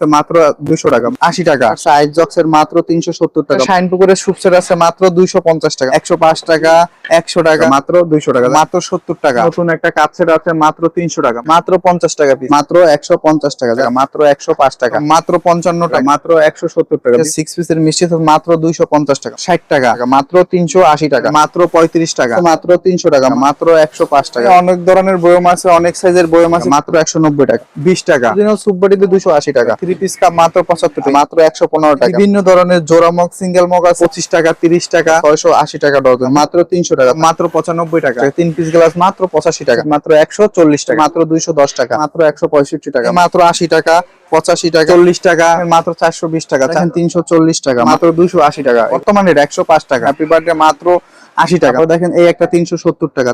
মাত্র দুইশো টাকা আশি টাকা। সাইজ জক্স এর মাত্র তিনশো সত্তর টাকা। শাইন পুকুরের সুপসের আছে মাত্র দুইশো পঞ্চাশ টাকা। একশো পাঁচ টাকা একশো টাকা। মাত্র দুইশো টাকা। মাত্র সত্তর টাকা। নতুন একটা সেট আছে মাত্র তিনশো টাকা। মাত্র পঞ্চাশ টাকা পিস মাত্র একশো পঞ্চাশ টাকা। মাত্র একশো পাঁচ টাকা। মাত্র পঞ্চান্ন টাকা। মাত্র একশো সত্তর টাকা। সিক্স পিসের মিষ্টি মাত্র দুইশো পঞ্চাশ টাকা। ষাট টাকা। মাত্র তিনশো আশি টাকা। মাত্র পঁয়ত্রিশ টাকা। মাত্র তিনশো টাকা। মাত্র একশো পাঁচ টাকা। অনেক ধরনের বয়ম আছে অনেক সাইজের বয়ম আছে। মাত্র একশো নব্বই টাকা। বিশ টাকা। সুপ বাড়িতে দুশো আশি টাকা। থ্রি পিস কাপ মাত্র পঁচাত্তর টাকা। মাত্র একশো পনেরো টাকা। বিভিন্ন ধরনের জোড়া মগ সিঙ্গেল মগ আছে। পঁচিশ টাকা তিরিশ টাকা ছয়শো আশি টাকা ডজন। মাত্র তিনশো টাকা। মাত্র পঁচানব্বই টাকা। তিন পিস গ্লাস মাত্র পঁচাশি টাকা। মাত্র একশো চল্লিশ টাকা। মাত্র দুইশো দশ টাকা। মাত্র একশো পঁয়ষট্টি টাকা। মাত্র আশি টাকা পঁচাশি টাকা। চল্লিশ টাকা। মাত্র চারশো বিশ টাকা। তিনশো চল্লিশ টাকা। মাত্র দুইশো আশি টাকা। বর্তমানে একশো পাঁচ টাকা। হ্যাপি বার্থডে মাত্র আশি টাকা। দেখেন এই একটা তিনশো সত্তর টাকা।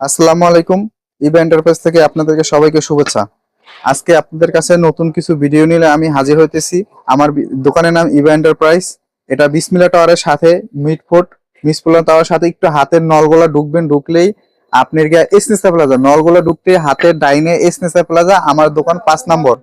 আসসালামু আলাইকুম। ইভা এন্টারপ্রাইজ থেকে আপনাদেরকে সবাইকে শুভেচ্ছা। আজকে আপনাদের কাছে নতুন কিছু ভিডিও নিলে আমি হাজির হইতেছি। আমার দোকানের নাম ইভা এন্টারপ্রাইজ এটা বিসমিলা টাওয়ারের সাথে মিটফোর্ট মিসপুলা টাওয়ারের সাথে একটু হাতের নলগুলা ঢুকবেন, ঢুকলেই আপনার গিয়ে এসনেসা প্লাজা নলগুলা ঢুকতে হাতের ডাইনে এসনেসা প্লাজা আমার দোকান পাঁচ নম্বর।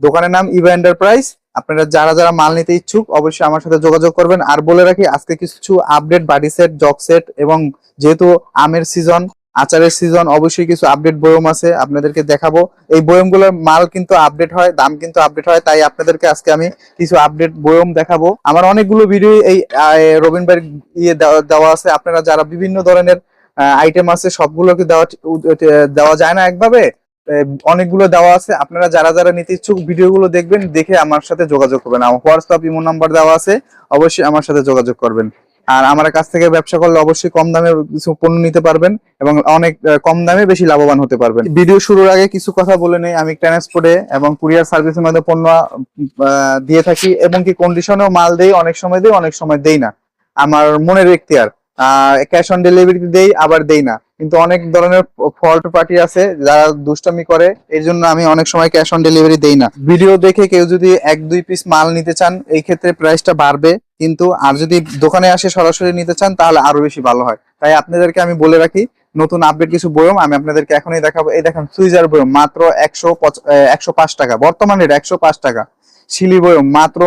দোকানের নাম ইভা এন্টারপ্রাইজ আপনারা যারা যারা মাল নিতে ইচ্ছুক, অবশ্যই আমার সাথে যোগাযোগ করবেন। আর বলে রাখি, আজকে কিছু আপডেট বাডি সেট জগ সেট এবং যেহেতু আমের সিজন আচারের সিজন অবশ্যই কিছু আপডেট বয়ম আছে, আপনাদেরকে দেখাবো। এই বয়মগুলোর মাল কিন্তু আপডেট হয়, দাম কিন্তু আপডেট হয়, তাই আপনাদেরকে আজকে আমি কিছু আপডেট বয়ম দেখাবো। আমার অনেকগুলো ভিডিও এই রবিন ভাইয়ের ইয়ে দেওয়া- আছে। আপনারা যারা বিভিন্ন ধরনের আইটেম আছে, সবগুলোকে দেওয়া দেওয়া যায় না একভাবে অনেকগুলো দেওয়া আছে। আপনারা যারা যারা নিতে ইচ্ছুক ভিডিওগুলো দেখবেন, দেখে আমার সাথে যোগাযোগ করবেন। আমার হোয়াটসঅ্যাপ ইমো নাম্বার দেওয়া আছে, অবশ্যই আমার সাথে যোগাযোগ করবেন। আর আমার কাছ থেকে ব্যবসা করলে অবশ্যই কম দামে কিছু পণ্য নিতে পারবেন এবং অনেক কম দামে বেশি লাভবান হতে পারবেন। ভিডিও শুরুর আগে কিছু কথা বলে নেই। আমি ট্রান্সপোর্টে এবং কুরিয়ার সার্ভিসের মধ্যে পণ্য দিয়ে থাকি এবং কি কন্ডিশনেও মাল দেই, অনেক সময় দেই, অনেক সময় দেই না। আমার মনের এখতিয়ার ক্যাশ অন ডেলিভারি দেই, আবার দেই না। কিন্তু অনেক ধরনের ফল্ট পার্টি আছে, যারা দুষ্টামি করে এই জন্য আমি অনেক সময় ক্যাশ অন ডেলিভারি দেই না। ভিডিও দেখে কেউ যদি এক, দুই পিস মাল নিতে চান, এই ক্ষেত্রে প্রাইসটা বাড়বে, কিন্তু আর যদি দোকানে আসে সরাসরি নিতে চান, তাহলে আরও বেশি ভালো হয়। তাই আপনাদেরকে আমি বলে রাখি, নতুন আপডেট কিছু বয়ম, আমি আপনাদেরকে এখনই দেখাবো। এই দেখেন সুইজার বয়ম, মাত্র একশো একশো পাঁচ টাকা। বর্তমানে একশো পাঁচ টাকা। শিলি বয়ম, মাত্র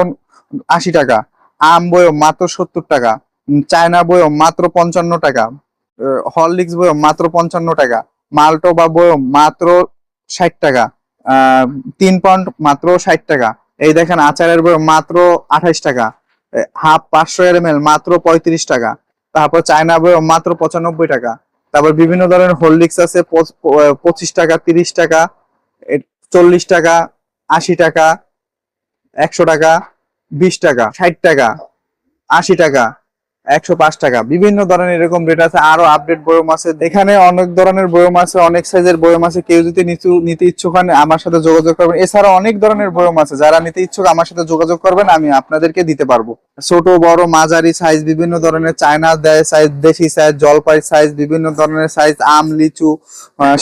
আশি টাকা। আম বয়ম, মাত্র সত্তর টাকা। চায়না বয়ম মাত্র পঞ্চান্ন টাকা হরলিক্স বয়ম মাত্র পঞ্চান্ন টাকা মাল্টো বা বয়ম মাত্র ষাট টাকা তিন পাউন্ড মাত্র ষাট টাকা। এই দেখেন আচারের বয়ম মাত্র আঠাইশ টাকা হাফ পাঁচশো এম মাত্র পঁয়ত্রিশ টাকা, তারপর চায়না বয়ম মাত্র পঁচানব্বই টাকা, তারপর বিভিন্ন ধরনের হোল্ডিক্স আছে পঁচিশ টাকা, তিরিশ টাকা চল্লিশ টাকা, আশি টাকা, একশো টাকা, বিশ টাকা, ষাট টাকা, আশি টাকা একশো পাঁচ টাকা। বিভিন্ন ধরনের এরকম রেট আছে, আরও আপডেট বয়ম আছে। এখানে অনেক ধরনের বয়ম আছে, অনেক সাইজের বয়ম আছে। কেউ যদি নিতে ইচ্ছুক হন, আমার সাথে যোগাযোগ করবেন। এছাড়া অনেক ধরনের বয়ম আছে, যারা নিতে ইচ্ছুক, আমার সাথে যোগাযোগ করবেন, আমি আপনাদেরকে দিতে পারব। ছোট, বড়, মাঝারি সাইজ বিভিন্ন ধরনের চায়না দেয় সাইজ দেশি সাইজ জলপাই সাইজ বিভিন্ন ধরনের সাইজ আম, লিচু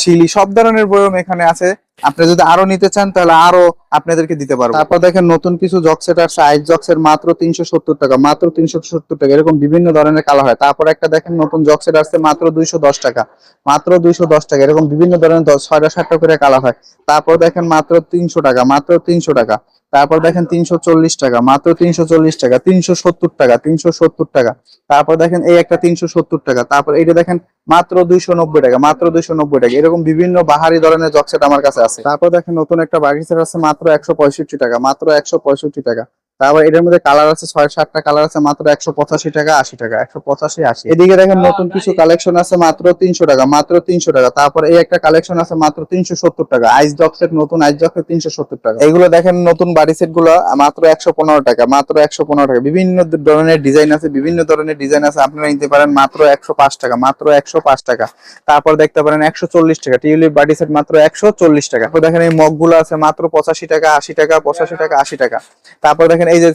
শিলি, সব ধরনের বয়ম এখানে আছে। আপনি যদি আরও নিতে চান, তাহলে আরও আপনাদেরকে দিতে পারব। তারপর দেখেন, নতুন কিছু জক্সেট আর সাইজ জক্সের মাত্র তিনশো সত্তর টাকা, মাত্র তিনশো সত্তর টাকা। এরকম বিভিন্ন ধরনের কালার হয়। তারপর একটা দেখেন, নতুন জক্সেট আসছে মাত্র দুইশো দশ টাকা। মাত্র দুইশো দশ টাকা। এরকম বিভিন্ন ধরনের ছয়টা সাতটা করে কালার হয়। তারপর দেখেন, মাত্র তিনশো টাকা, মাত্র তিনশো টাকা। তারপর দেখেন তিনশো চল্লিশ টাকা মাত্র তিনশো চল্লিশ টাকা তিনশো সত্তর টাকা তিনশো সত্তর টাকা। তারপর দেখেন এই একটা তিনশো সত্তর টাকা তারপর এটা দেখেন মাত্র দুইশো নব্বই টাকা মাত্র দুইশো নব্বই টাকা। এরকম বিভিন্ন বাহারি ধরনের জকসেট আমার কাছে আছে। তারপর দেখেন নতুন একটা বাগিচার আছে মাত্র একশো পঁয়ষট্টি টাকা মাত্র একশো পঁয়ষট্টি টাকা। তারপর এটার মধ্যে কালার আছে ছয় সাতটা কালার আছে মাত্র একশো পঁচাশি টাকা আশি টাকা একশো পঁচাশি আশি। এদিকে দেখেন নতুন কিছু কালেকশন আছে মাত্র তিনশো টাকা মাত্র তিনশো টাকা। তারপর এই একটা কালেকশন আছে মাত্র তিনশো সত্তর টাকা। আইস ডক সেট নতুন আইস ডক সেট তিনশো সত্তর টাকা। এগুলো দেখেন নতুন বাড়ি সেটগুলো মাত্র একশো পনেরো টাকা মাত্র একশো পনেরো টাকা। বিভিন্ন ধরনের ডিজাইন আছে বিভিন্ন ধরনের ডিজাইন আছে আপনারা নিতে পারেন মাত্র একশো পাঁচ টাকা মাত্র একশো পাঁচ টাকা। তারপর দেখতে পারেন একশো চল্লিশ টাকা টিউলিপ বাড়ি সেট মাত্র একশো চল্লিশ টাকা। দেখেন এই মগগুলো আছে মাত্র পঁচাশি টাকা আশি টাকা পঁচাশি টাকা আশি টাকা। তারপর দেখেন এই যে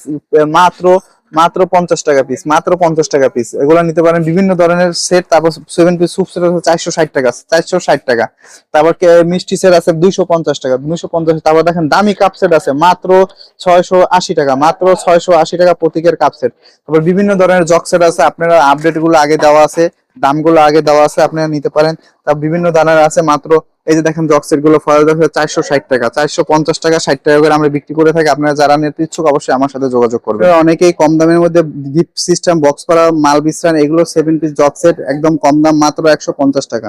মাত্র মাত্র পঞ্চাশ টাকা পিস মাত্র পঞ্চাশ টাকা পিস এগুলো নিতে পারেন, বিভিন্ন ধরনের সেট তারপর সেভেন পিস সুপ সেট আছে, চারশো ষাট টাকা চারশো ষাট টাকা। তারপর মিষ্টি সেট আছে, দুইশো পঞ্চাশ টাকা, দুইশো পঞ্চাশ। তারপর দেখেন, দামি কাপ সেট আছে, মাত্র ছয়শো আশি টাকা, মাত্র ছয়শো আশি টাকা প্রতীকের কাপ সেট তারপর বিভিন্ন ধরনের জগ সেট আছে, আপনারা আপডেটগুলো আগে দেওয়া আছে, দামগুলো আগে দেওয়া আছে, আপনারা নিতে পারেন। তার বিভিন্ন ধরনের আছে, মাত্র এই যে দেখেন জক্সের সেটগুলো ফয়েল দেখা চারশো ষাট টাকা চারশো পঞ্চাশ টাকা ষাট টাকা করে আমরা বিক্রি করে থাকি। আপনারা যারা নিতে ইচ্ছুক অবশ্যই আমার সাথে যোগাযোগ করবেন। অনেকেই কম দামের মধ্যে গিফট সিস্টেম বক্স করা মাল বিশ্রান এগুলো সেভেন পিস জক্সের সেট একদম কম দাম মাত্র একশো পঞ্চাশ টাকা।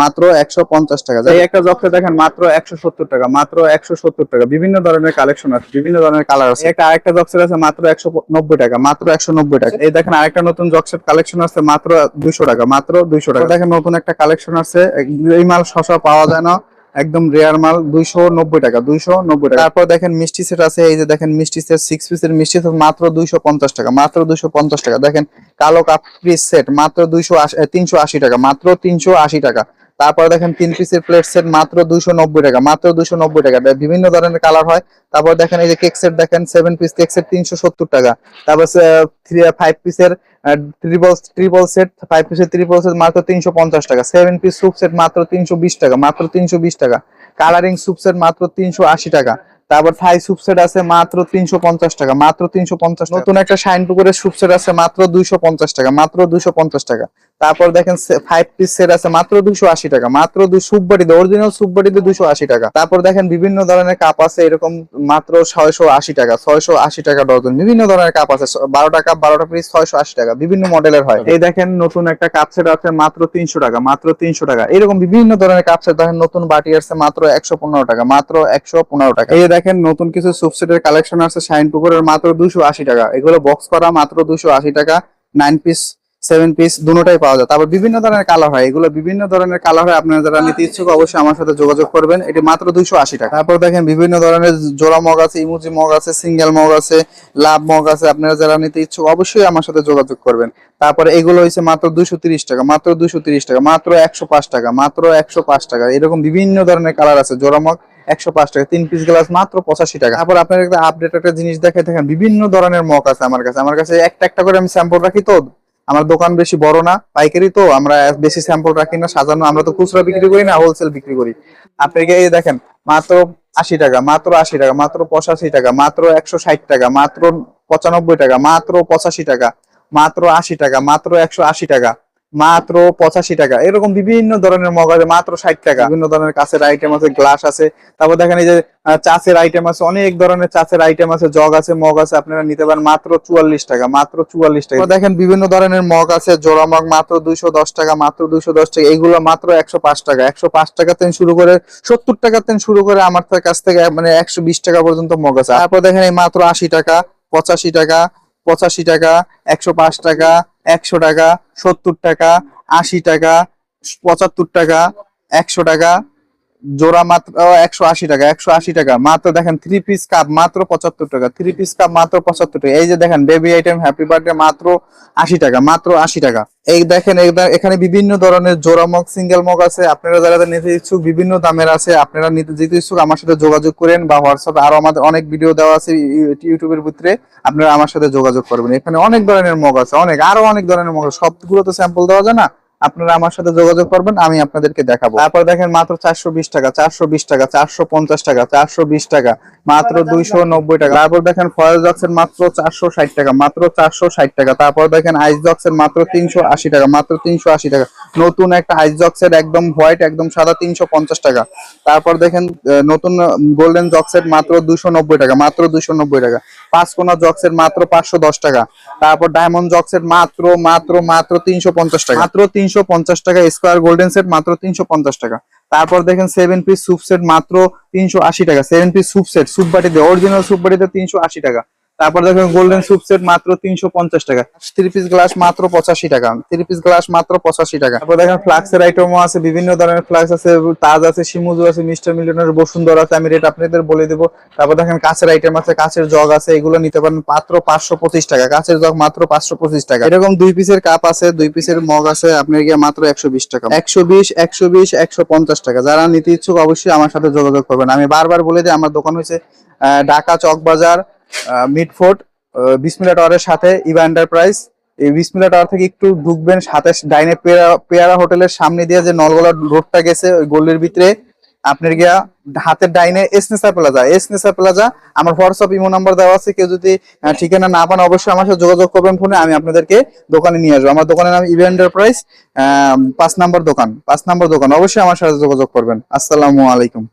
মাত্র একশো পঞ্চাশ টাকা। এই একটা জগ দেখেন মাত্র একশো সত্তর টাকা মাত্র একশো সত্তর টাকা। বিভিন্ন ধরনের কালেকশন আছে বিভিন্ন ধরনের কালার আছে। একটা আরেকটা আছে মাত্র একশো নব্বই টাকা মাত্র একশো নব্বই টাকা। এই দেখেন আরেকটা নতুন কালেকশন আছে মাত্র দুইশো টাকা মাত্র দুইশো টাকা। দেখেন নতুন একটা কালেকশন আছে এই মাল শশা পাওয়া যায় না একদম রেয়ার মাল দুইশো নব্বই টাকা দুইশো নব্বই টাকা। তারপর দেখেন মিষ্টি সেট আছে এই যে দেখেন মিষ্টি সেট সিক্স পিসের মিষ্টি সেট মাত্র দুইশো পঞ্চাশ টাকা মাত্র দুইশো পঞ্চাশ টাকা। দেখেন কালো কাপ সেট মাত্র দুইশো তিনশো আশি টাকা মাত্র তিনশো আশি টাকা। তারপর দেখেন তিন পিসের প্লেট সেট মাত্র দুইশো নব্বই টাকা মাত্র দুইশো নব্বই টাকা। বিভিন্ন ধরনের কালার হয়। তারপর দেখেন এই যে কেক সেট দেখেন সেভেন পিস কেক সেট তিনশো সত্তর টাকা। তারপর ফাইভ পিসের ট্রিপল ট্রিপল সেট ফাইভ পিসের ট্রিপল সেট মাত্র তিনশো পঞ্চাশ টাকা। সেভেন পিস স্যুপ সেট মাত্র তিনশো বিশ টাকা মাত্র তিনশো বিশ টাকা। কালারিং স্যুপ সেট মাত্র তিনশো আশি টাকা। তারপর থাই স্যুপ সেট আছে মাত্র তিনশো পঞ্চাশ টাকা মাত্র তিনশো পঞ্চাশ নতুন একটা শাইন পুকুরের স্যুপ সেট আছে মাত্র দুইশো পঞ্চাশ টাকা মাত্র দুইশো পঞ্চাশ টাকা। তারপর দেখেন ফাইভ পিস সেট আছে মাত্র দুইশো আশি টাকা মাত্র দুই সুপ বাটিতে অরিজিনাল সুপ বাটিতে দুইশো আশি টাকা। তারপর দেখেন বিভিন্ন ধরনের কাপ আছে এরকম মাত্র ছয়শো আশি টাকা ছয়শো আশি টাকা ডজন বিভিন্ন ধরনের কাপ আছে বারোটা কাপ বারোটা পিস ছয়শো আশি টাকা বিভিন্ন মডেলের হয়। এই দেখেন নতুন একটা কাপ সেট আছে মাত্র তিনশো টাকা মাত্র তিনশো টাকা। এরকম বিভিন্ন ধরনের কাপ সেট দেখেন নতুন বাটি আসছে মাত্র একশো পনেরো টাকা মাত্র একশো পনেরো টাকা। এই দেখেন নতুন কিছু সুপ সেটের কালেকশন আছে শাইন পুকুরের মাত্র দুশো আশি টাকা। এগুলো বক্স করা মাত্র দুশো আশি টাকা নাইন পিস সেভেন পিস দুটোটাই পাওয়া যায়। তারপর বিভিন্ন ধরনের কালার হয়। এগুলো বিভিন্ন ধরনের কালার হয়। আপনারা যারা নিতে ইচ্ছুক অবশ্যই আমার সাথে যোগাযোগ করবেন। এটি মাত্র দুইশো আশি টাকা। তারপর দেখেন বিভিন্ন ধরনের জোড়া মগ আছে, ইমুজি মগ আছে সিঙ্গেল মগ আছে লাভ মগ আছে। আপনারা যারা নিতে ইচ্ছুক অবশ্যই আমার সাথে যোগাযোগ করবেন। তারপরে এগুলো হচ্ছে মাত্র দুশো তিরিশ টাকা, মাত্র দুশো তিরিশ টাকা, মাত্র একশো পাঁচ টাকা, মাত্র একশো পাঁচ টাকা। এরকম বিভিন্ন ধরনের কালার আছে, জোড়া মগ একশো পাঁচ টাকা, তিন পিস গ্লাস মাত্র পঁচাশি টাকা। তারপর আপনার একটা আপডেট একটা জিনিস দেখে দেখেন বিভিন্ন ধরনের মগ আছে আমার কাছে। আমার কাছে একটা একটা করে আমি স্যাম্পল রাখি তো। আমার দোকান বেশি বড় না, পাইকারি তো, আমরা বেশি স্যাম্পল রাখি না, সাজানো, আমরা তো খুচরা বিক্রি করি না হোলসেল বিক্রি করি। আপনাকে এই দেখেন, মাত্র আশি টাকা, মাত্র আশি টাকা, মাত্র পঁচাশি টাকা, মাত্র একশো ষাট টাকা, মাত্র পঁচানব্বই টাকা, মাত্র পঁচাশি টাকা, মাত্র আশি টাকা, মাত্র একশো আশি টাকা। মাত্র পঁচাশি টাকা। এরকম বিভিন্ন ধরনের মগ আছে, মাত্র ষাট টাকা। বিভিন্ন ধরনের কাছের আইটেম আছে গ্লাস আছে। তারপর দেখেন এই যে চাষের আইটেম আছে, অনেক ধরনের চাষের আইটেম আছে, জগ আছে, মগ আছে, আপনারা নিতে পারেন মাত্র চুয়াল্লিশ টাকা, মাত্র চুয়াল্লিশ টাকা। দেখেন বিভিন্ন ধরনের মগ আছে, জোড়া মগ মাত্র দুইশো দশ টাকা, মাত্র দুইশো দশ টাকা, এগুলো মাত্র একশো পাঁচ টাকা। একশো পাঁচ টাকা থেকে শুরু করে সত্তর টাকা থেকে শুরু করে আমার কাছ থেকে মানে একশো বিশ টাকা পর্যন্ত মগ আছে। তারপর দেখেন এই মাত্র আশি টাকা, পঁচাশি টাকা পঁচাশি টাকা, একশো পাঁচ টাকা, একশো টাকা, সত্তর টাকা, আশি টাকা, পঁচাত্তর টাকা, একশো টাকা। জোড়া মাত্র একশো আশি টাকা, একশো আশি টাকা। মাত্র দেখেন থ্রি পিস কাপ মাত্র পঁচাত্তর টাকা। থ্রি পিস কাপ মাত্র পঁচাত্তর টাকা। এই যে দেখেন বেবি আইটেম হ্যাপি বার্থডে মাত্র আশি টাকা, মাত্র আশি টাকা। এই দেখেন এখানে বিভিন্ন ধরনের জোড়া মগ সিঙ্গেল মগ আছে। আপনারা যারা নিতে ইচ্ছুক, বিভিন্ন দামের আছে, আপনারা নিতে যেতে ইচ্ছুক, আমার সাথে যোগাযোগ করেন বা হোয়াটসঅ্যাপে আরও আমাদের অনেক ভিডিও দেওয়া আছে ইউ- ইউটিউবের ভিতরে, আপনারা আমার সাথে যোগাযোগ করবেন। এখানে অনেক ধরনের মগ আছে, অনেক, আরও অনেক ধরনের মগ সবগুলো তো স্যাম্পল দেওয়া যায় না? আপনারা আমার সাথে যোগাযোগ করবেন আমি আপনাদেরকে দেখাবো। তারপর দেখেন মাত্র চারশো বিশ টাকা চারশো বিশ টাকা চারশো পঞ্চাশ টাকা চারশো বিশ টাকা মাত্র দুইশো নব্বই টাকা। তারপর দেখেন ফয়েল জক্সের মাত্র চারশো ষাট টাকা মাত্র চারশো ষাট টাকা। তারপর দেখেন আইস জক্সের মাত্র তিনশো আশি টাকা মাত্র তিনশো আশি টাকা। নতুন একটা আইস জক্সের একদম হোয়াইট একদম সাদা তিনশো পঞ্চাশ টাকা। তারপর দেখেন নতুন গোল্ডেন জক্সের মাত্র দুশো নব্বই টাকা মাত্র দুশো নব্বই টাকা। পাঁচ কোনা জক্সের মাত্র পাঁচশো দশ টাকা। তারপর ডায়মন্ড জক্সের মাত্র মাত্র মাত্র তিনশো পঞ্চাশ টাকা। মাত্র তিনশো পঞ্চাশ টাকা স্কোয়ার গোল্ডেন সেট মাত্র তিনশো পঞ্চাশ টাকা। তারপর দেখেন সেভেন পিস স্যুপ সেট মাত্র তিনশো আশি টাকা। Seven piece soup set soup বাটিতে অরিজিনাল স্যুপ বাটিতে তিনশো আশি টাকা। তারপর দেখেন গোল্ডেন স্যুপ সেট মাত্র তিনশো পঞ্চাশ টাকা। থ্রি পিস গ্লাস মাত্র পঁচাশি টাকা। থ্রি পিস গ্লাস মাত্র পঁচাশি টাকা। তারপর দেখেন ফ্লাক্সের আইটেমও আছে, বিভিন্ন ধরনের ফ্লাক্স আছে, তাজ আছে, শিমুজু আছে, মিস্টার মিলিয়নের, বসুন্ধরা আছে, আমি রেট আপনাদের বলে দেবো। তারপর দেখেন কাছের আইটেম আছে কাছের জগ আছে, এগুলো নিতে পারেন মাত্র পাঁচশো পঁচিশ টাকা। কাছের জগ মাত্র পাঁচশো পঁচিশ টাকা। এরকম দুই পিসের কাপ আছে, দুই পিসের মগ আছে, আপনার গিয়ে মাত্র একশো বিশ টাকা। একশো বিশ একশো বিশ, একশো পঞ্চাশ টাকা। যারা নিতে ইচ্ছুক অবশ্যই আমার সাথে যোগাযোগ করবেন। আমি বারবার বলে দিই, আমার দোকান হয়েছে ঢাকা চক বাজার মিটফোর্ট বিসমিল্লা টাওয়ারের সাথে ইভা এন্টারপ্রাইজ। এই বিসমিল্লা টাওয়ার থেকে একটু ঢুকবেন, সাথে ডাইনে পেয়ারা পেয়ারা হোটেলের সামনে দিয়ে যে নলগোলা রোডটা গেছে, ওই গল্লির ভিতরে আপনার গিয়া হাতের ডাইনে এসনেসার প্লাজা। এসনেসার প্লাজা, আমার হোয়াটসঅ্যাপ, ইমো নাম্বার দেওয়া আছে, কেউ যদি ঠিকানা না পান, অবশ্যই আমার সাথে যোগাযোগ করবেন ফোনে, আমি আপনাদেরকে দোকানে নিয়ে আসব। আমার দোকানের নাম ইভা এন্টারপ্রাইজ পাঁচ নাম্বার দোকান, পাঁচ নাম্বার দোকান, অবশ্যই আমার সাথে যোগাযোগ করবেন। আসসালামু আলাইকুম।